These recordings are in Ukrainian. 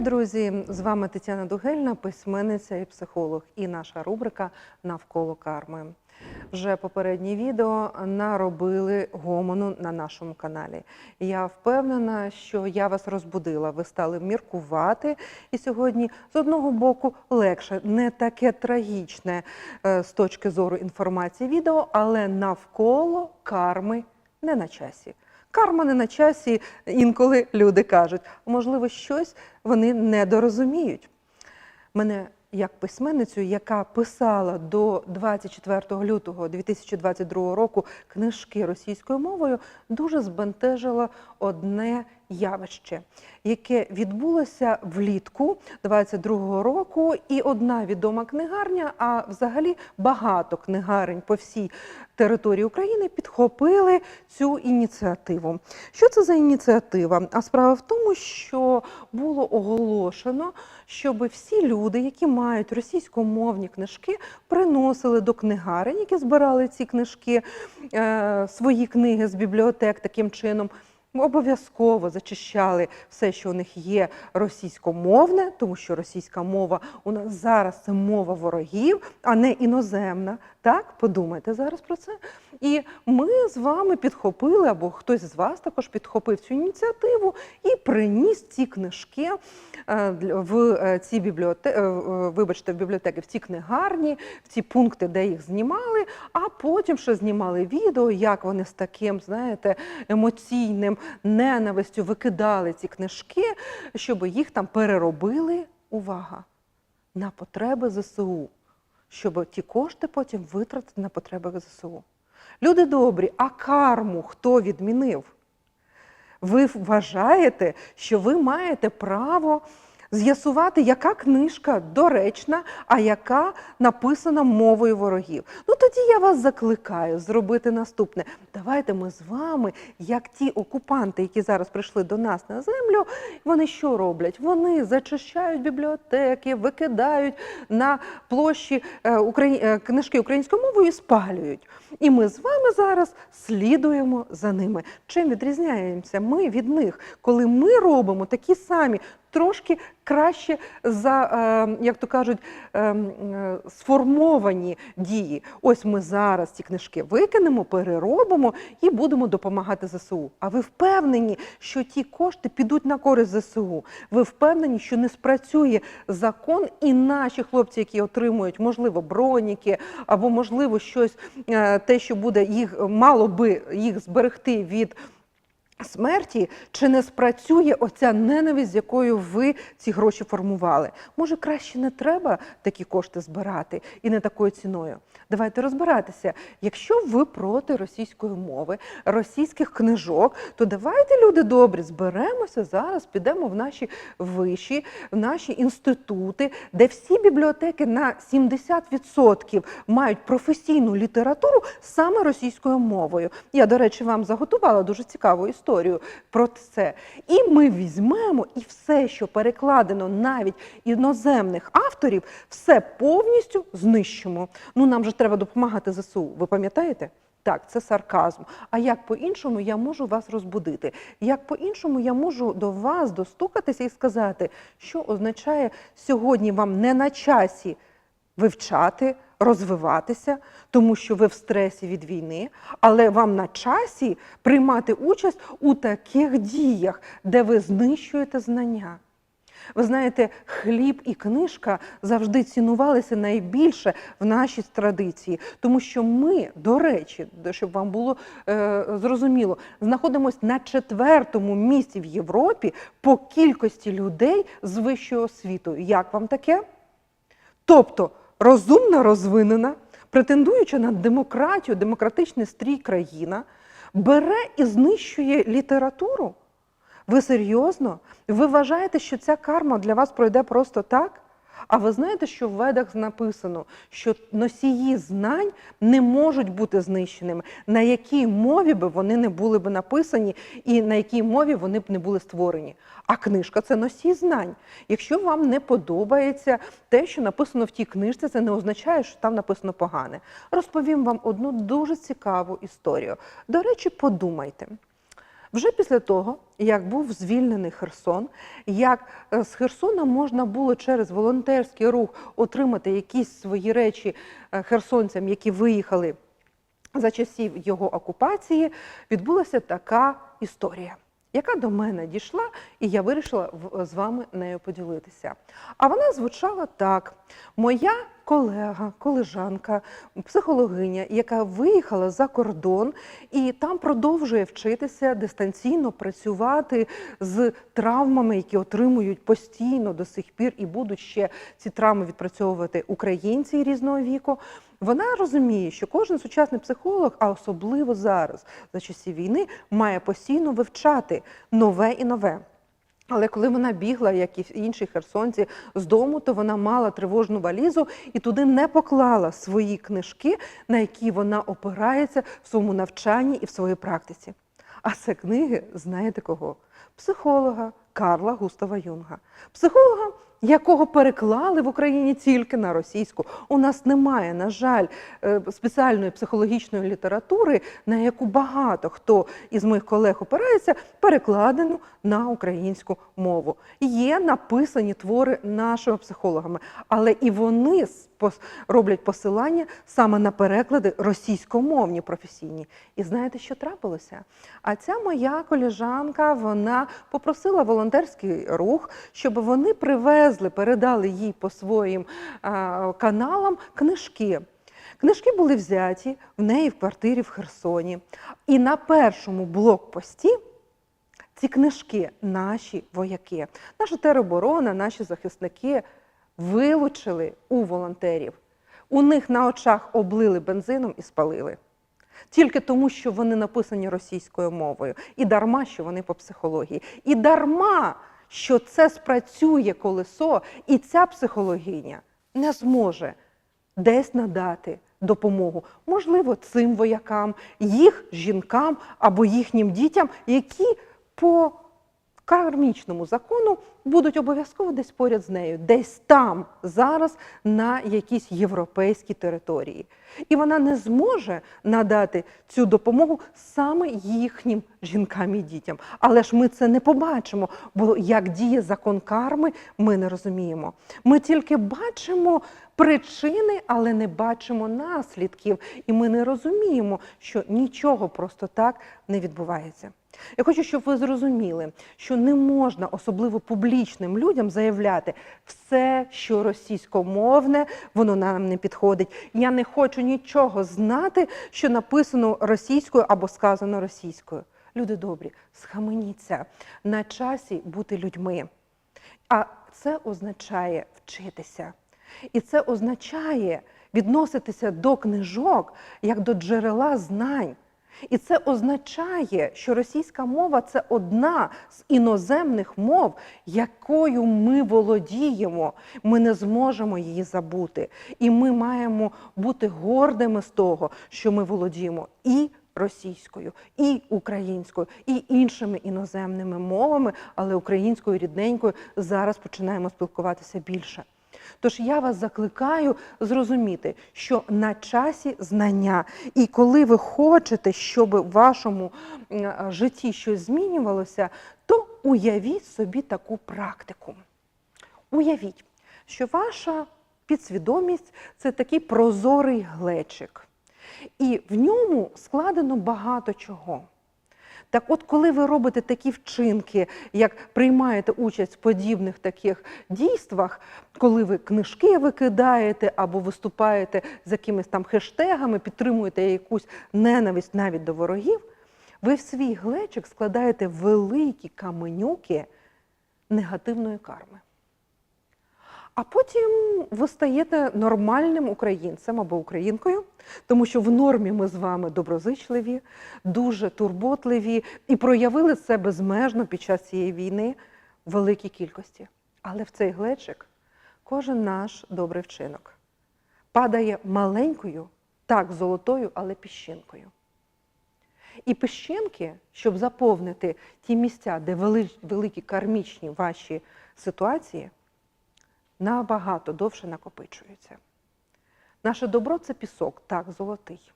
Друзі! З вами Тетяна Дугельна, письменниця і психолог, і наша рубрика Навколо карми. Вже попереднє відео наробили гомону на нашому каналі. Я впевнена, що я вас розбудила. Ви стали міркувати. І сьогодні з одного боку легше, не таке трагічне е, з точки зору інформації відео, але навколо карми не на часі. Карма не на часі, інколи люди кажуть, можливо, щось вони недорозуміють. Мене як письменницю, яка писала до 24 лютого 2022 року книжки російською мовою, дуже збентежило одне явище, яке відбулося влітку 22 року, і одна відома книгарня, а взагалі багато книгарень по всій території України підхопили цю ініціативу. Що це за ініціатива? А справа в тому, що було оголошено, щоб всі люди, які мають російськомовні книжки, приносили до книгарень, які збирали ці книжки, е, свої книги з бібліотек таким чином. Обов'язково зачищали все, що у них є російськомовне, тому що російська мова у нас зараз це мова ворогів, а не іноземна. Так, подумайте зараз про це. І ми з вами підхопили, або хтось з вас також підхопив цю ініціативу і приніс ці книжки е, в е, ці бібліотеки, вибачте, в бібліотеки, в ці книгарні, в ці пункти, де їх знімали, а потім ще знімали відео, як вони з таким, знаєте, емоційним ненавистю викидали ці книжки, щоб їх там переробили. Увага! На потреби ЗСУ, щоб ті кошти потім витратити на потреби ЗСУ. Люди добрі, а карму хто відмінив? Ви вважаєте, що ви маєте право з'ясувати, яка книжка доречна, а яка написана мовою ворогів. Ну тоді я вас закликаю зробити наступне. Давайте ми з вами, як ті окупанти, які зараз прийшли до нас на землю, вони що роблять? Вони зачищають бібліотеки, викидають на площі е, е, книжки українською мовою і спалюють. І ми з вами зараз слідуємо за ними. Чим відрізняємося ми від них, коли ми робимо такі самі, трошки краще за, е, як то кажуть, е, е, сформовані дії. Ось ми зараз ці книжки викинемо, переробимо і будемо допомагати ЗСУ. А ви впевнені, що ті кошти підуть на користь ЗСУ? Ви впевнені, що не спрацює закон, і наші хлопці, які отримують, можливо, броніки або можливо щось, те, що буде їх мало би їх зберегти від. Смерті чи не спрацює оця ненависть, з якою ви ці гроші формували? Може, краще не треба такі кошти збирати і не такою ціною? Давайте розбиратися. Якщо ви проти російської мови, російських книжок, то давайте, люди добрі, зберемося зараз, підемо в наші виші, в наші інститути, де всі бібліотеки на 70% мають професійну літературу саме російською мовою. Я, до речі, вам заготувала дуже цікаву історію про це. І ми візьмемо і все, що перекладено навіть іноземних авторів, все повністю знищимо. Ну нам же треба допомагати ЗСУ. Ви пам'ятаєте? Так, це сарказм. А як по-іншому я можу вас розбудити? Як по-іншому я можу до вас достукатися і сказати, що означає сьогодні вам не на часі вивчати, розвиватися, тому що ви в стресі від війни, але вам на часі приймати участь у таких діях, де ви знищуєте знання. Ви знаєте, хліб і книжка завжди цінувалися найбільше в нашій традиції, тому що ми, до речі, щоб вам було е, зрозуміло, знаходимося на четвертому місці в Європі по кількості людей з вищою освітою. Як вам таке? Тобто розумна, розвинена, претендуючи на демократію, демократичний стрій країна, бере і знищує літературу. Ви серйозно? Ви вважаєте, що ця карма для вас пройде просто так? А ви знаєте, що в ведах написано, що носії знань не можуть бути знищеними, на якій мові би вони не були б написані, і на якій мові вони б не були створені. А книжка це носій знань. Якщо вам не подобається те, що написано в тій книжці, це не означає, що там написано погане. Розповім вам одну дуже цікаву історію. До речі, подумайте. Вже після того, як був звільнений Херсон, як е, з Херсона можна було через волонтерський рух отримати якісь свої речі е, херсонцям, які виїхали за часів його окупації, відбулася така історія, яка до мене дійшла, і я вирішила з вами нею поділитися. А вона звучала так: моя колега, колежанка, психологиня, яка виїхала за кордон і там продовжує вчитися дистанційно працювати з травмами, які отримують постійно до сих пір, і будуть ще ці травми відпрацьовувати українці різного віку. Вона розуміє, що кожен сучасний психолог, а особливо зараз, за часів війни, має постійно вивчати нове і нове. Але коли вона бігла, як і інші херсонці, з дому, то вона мала тривожну валізу і туди не поклала свої книжки, на які вона опирається в своєму навчанні і в своїй практиці. А це книги, знаєте кого? Психолога Карла Густава Юнга. Психолога, якого переклали в Україні тільки на російську. У нас немає, на жаль, е, спеціальної психологічної літератури, на яку багато хто із моїх колег опирається, перекладену на українську мову. Є написані твори нашими психологами, але і вони роблять посилання саме на переклади російськомовні професійні. І знаєте, що трапилося? А ця моя коліжанка вона попросила волонтерський рух, щоб вони привезли, передали їй по своїм а, каналам книжки. Книжки були взяті в неї в квартирі в Херсоні. І на першому блокпості ці книжки наші вояки, наша тероборона, наші захисники вилучили у волонтерів. У них на очах облили бензином і спалили. Тільки тому, що вони написані російською мовою. І дарма, що вони по психології. І дарма, що це спрацює колесо, і ця психологиня не зможе десь надати допомогу. Можливо, цим воякам, їх жінкам або їхнім дітям, які по кармічному закону будуть обов'язково десь поряд з нею, десь там зараз на якійсь європейській території. І вона не зможе надати цю допомогу саме їхнім жінкам і дітям. Але ж ми це не побачимо, бо як діє закон карми, ми не розуміємо. Ми тільки бачимо причини, але не бачимо наслідків. І ми не розуміємо, що нічого просто так не відбувається. Я хочу, щоб ви зрозуміли, що не можна особливо публічним людям заявляти все, що російськомовне, воно нам не підходить. Я не хочу нічого знати, що написано російською або сказано російською. Люди добрі, схаменіться на часі бути людьми. А це означає вчитися. І це означає відноситися до книжок як до джерела знань. І це означає, що російська мова це одна з іноземних мов, якою ми володіємо. Ми не зможемо її забути. І ми маємо бути гордими з того, що ми володіємо і російською, і українською, і іншими іноземними мовами, але українською рідненькою зараз починаємо спілкуватися більше. Тож я вас закликаю зрозуміти, що на часі знання, і коли ви хочете, щоб в вашому житті щось змінювалося, то уявіть собі таку практику. Уявіть, що ваша підсвідомість це такий прозорий глечик, і в ньому складено багато чого. Так от, коли ви робите такі вчинки, як приймаєте участь в подібних таких дійствах, коли ви книжки викидаєте або виступаєте з якимись там хештегами, підтримуєте якусь ненависть навіть до ворогів, ви в свій глечик складаєте великі каменюки негативної карми. А потім ви стаєте нормальним українцем або українкою, тому що в нормі ми з вами доброзичливі, дуже турботливі і проявили це безмежно під час цієї війни в великій кількості. Але в цей глечик кожен наш добрий вчинок падає маленькою, так, золотою, але піщинкою. І піщинки, щоб заповнити ті місця, де великі кармічні ваші ситуації, набагато довше накопичуються. Наше добро це пісок, так, золотий,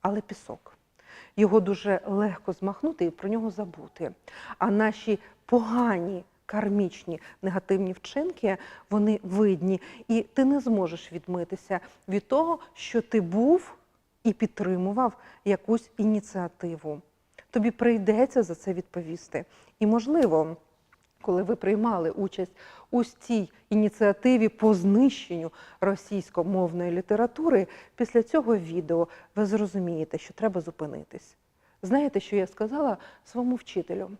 але пісок. Його дуже легко змахнути і про нього забути. А наші погані кармічні негативні вчинки, вони видні, і ти не зможеш відмитися від того, що ти був і підтримував якусь ініціативу. Тобі прийдеться за це відповісти. І можливо, коли ви приймали участь у цій ініціативі по знищенню російськомовної літератури, після цього відео ви зрозумієте, що треба зупинитись. Знаєте, що я сказала своєму вчителю?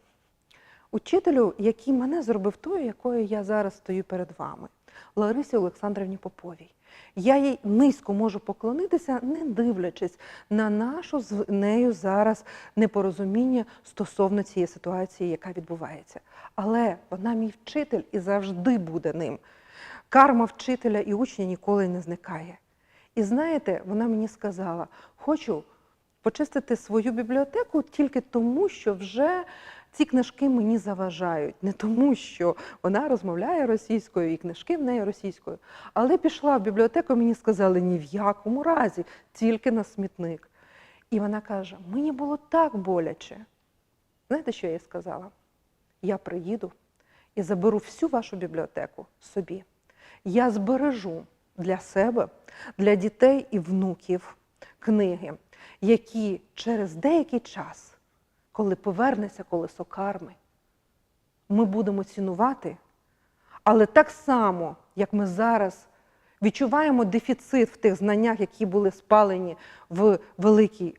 Учителю, який мене зробив тою, якою я зараз стою перед вами, Ларисі Олександрівні Поповій. Я їй низько можу поклонитися, не дивлячись на нашу з нею зараз непорозуміння стосовно цієї ситуації, яка відбувається. Але вона мій вчитель і завжди буде ним. Карма вчителя і учня ніколи не зникає. І знаєте, вона мені сказала: хочу почистити свою бібліотеку тільки тому, що вже ці книжки мені заважають. Не тому, що вона розмовляє російською і книжки в неї російською. Але пішла в бібліотеку, мені сказали ні в якому разі, тільки на смітник. І вона каже: мені було так боляче. Знаєте, що я їй сказала? Я приїду і заберу всю вашу бібліотеку собі. Я збережу для себе, для дітей і внуків книги, які через деякий час, коли повернеться колесо карми, ми будемо цінувати, але так само, як ми зараз відчуваємо дефіцит в тих знаннях, які були спалені в великій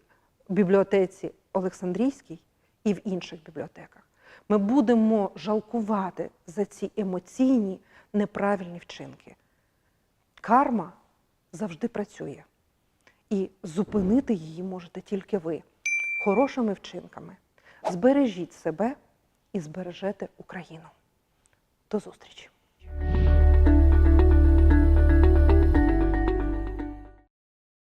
бібліотеці Олександрійській і в інших бібліотеках. Ми будемо жалкувати за ці емоційні неправильні вчинки. Карма завжди працює, і зупинити її можете тільки ви хорошими вчинками. Збережіть себе і збережете Україну. До зустрічі!